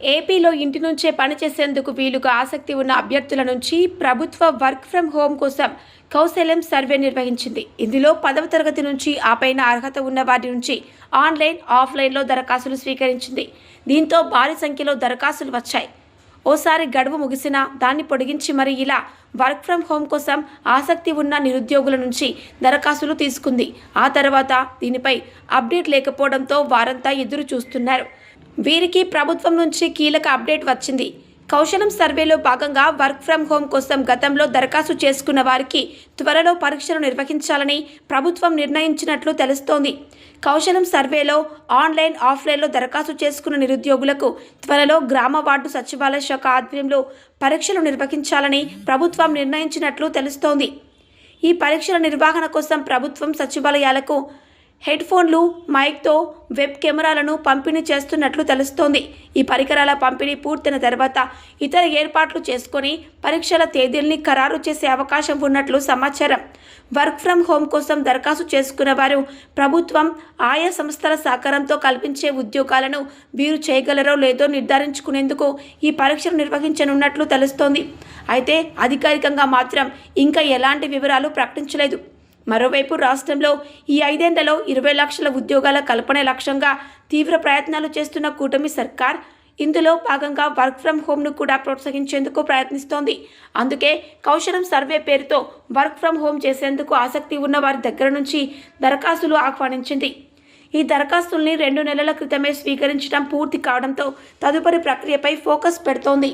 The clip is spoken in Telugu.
ఏపీలో ఇంటి నుంచే పనిచేసేందుకు వీలుగా ఆసక్తి ఉన్న అభ్యర్థుల నుంచి ప్రభుత్వ వర్క్ ఫ్రం హోం కోసం కౌశల్యం సర్వే నిర్వహించింది. ఇందులో పదవ తరగతి నుంచి ఆ పైన అర్హత ఉన్న వారి నుంచి ఆన్లైన్ ఆఫ్లైన్లో దరఖాస్తులు స్వీకరించింది. దీంతో భారీ సంఖ్యలో దరఖాస్తులు వచ్చాయి. ఓసారి గడువు ముగిసినా దాన్ని పొడిగించి మరి ఇలా వర్క్ ఫ్రం హోం కోసం ఆసక్తి ఉన్న నిరుద్యోగుల నుంచి దరఖాస్తులు తీసుకుంది. ఆ తర్వాత దీనిపై అప్డేట్ లేకపోవడంతో వారంతా ఎదురు చూస్తున్నారు వీరికి ప్రభుత్వం నుంచి కీలక అప్డేట్ వచ్చింది. కౌశలం సర్వేలో భాగంగా వర్క్ ఫ్రం హోం కోసం గతంలో దరఖాస్తు చేసుకున్న వారికి త్వరలో పరీక్షలు నిర్వహించాలని ప్రభుత్వం నిర్ణయించినట్లు తెలుస్తోంది. కౌశలం సర్వేలో ఆన్లైన్ ఆఫ్లైన్లో దరఖాస్తు చేసుకున్న నిరుద్యోగులకు త్వరలో గ్రామ వార్డు సచివాలయ శాఖ ఆధ్వర్యంలో పరీక్షలు నిర్వహించాలని ప్రభుత్వం నిర్ణయించినట్లు తెలుస్తోంది. ఈ పరీక్షల నిర్వహణ కోసం ప్రభుత్వం సచివాలయాలకు హెడ్ ఫోన్లు మైక్తో వెబ్ కెమెరాలను పంపిణీ చేస్తున్నట్లు తెలుస్తోంది. ఈ పరికరాల పంపిణీ పూర్తయిన తర్వాత ఇతర ఏర్పాట్లు చేసుకొని పరీక్షల తేదీల్ని ఖరారు చేసే అవకాశం ఉన్నట్లు సమాచారం. వర్క్ ఫ్రం హోం కోసం దరఖాస్తు చేసుకున్న వారు ప్రభుత్వం ఆయా సంస్థల సహకారంతో కల్పించే ఉద్యోగాలను వీరు చేయగలరో లేదో నిర్ధారించుకునేందుకు ఈ పరీక్షలు నిర్వహించనున్నట్లు తెలుస్తోంది. అయితే అధికారికంగా మాత్రం ఇంకా ఎలాంటి వివరాలు ప్రకటించలేదు. మరోవైపు రాష్ట్రంలో ఈ ఐదేండ్లలో ఇరవై లక్షల ఉద్యోగాల కల్పన లక్ష్యంగా తీవ్ర ప్రయత్నాలు చేస్తున్న కూటమి సర్కార్ ఇందులో భాగంగా వర్క్ ఫ్రం హోమ్ను కూడా ప్రోత్సహించేందుకు ప్రయత్నిస్తోంది. అందుకే కౌశలం సర్వే పేరుతో వర్క్ ఫ్రం హోమ్ చేసేందుకు ఆసక్తి ఉన్న వారి దగ్గర నుంచి దరఖాస్తులు ఆహ్వానించింది. ఈ దరఖాస్తుల్ని రెండు నెలల క్రితమే స్వీకరించడం పూర్తి కావడంతో తదుపరి ప్రక్రియపై ఫోకస్ పెడుతోంది.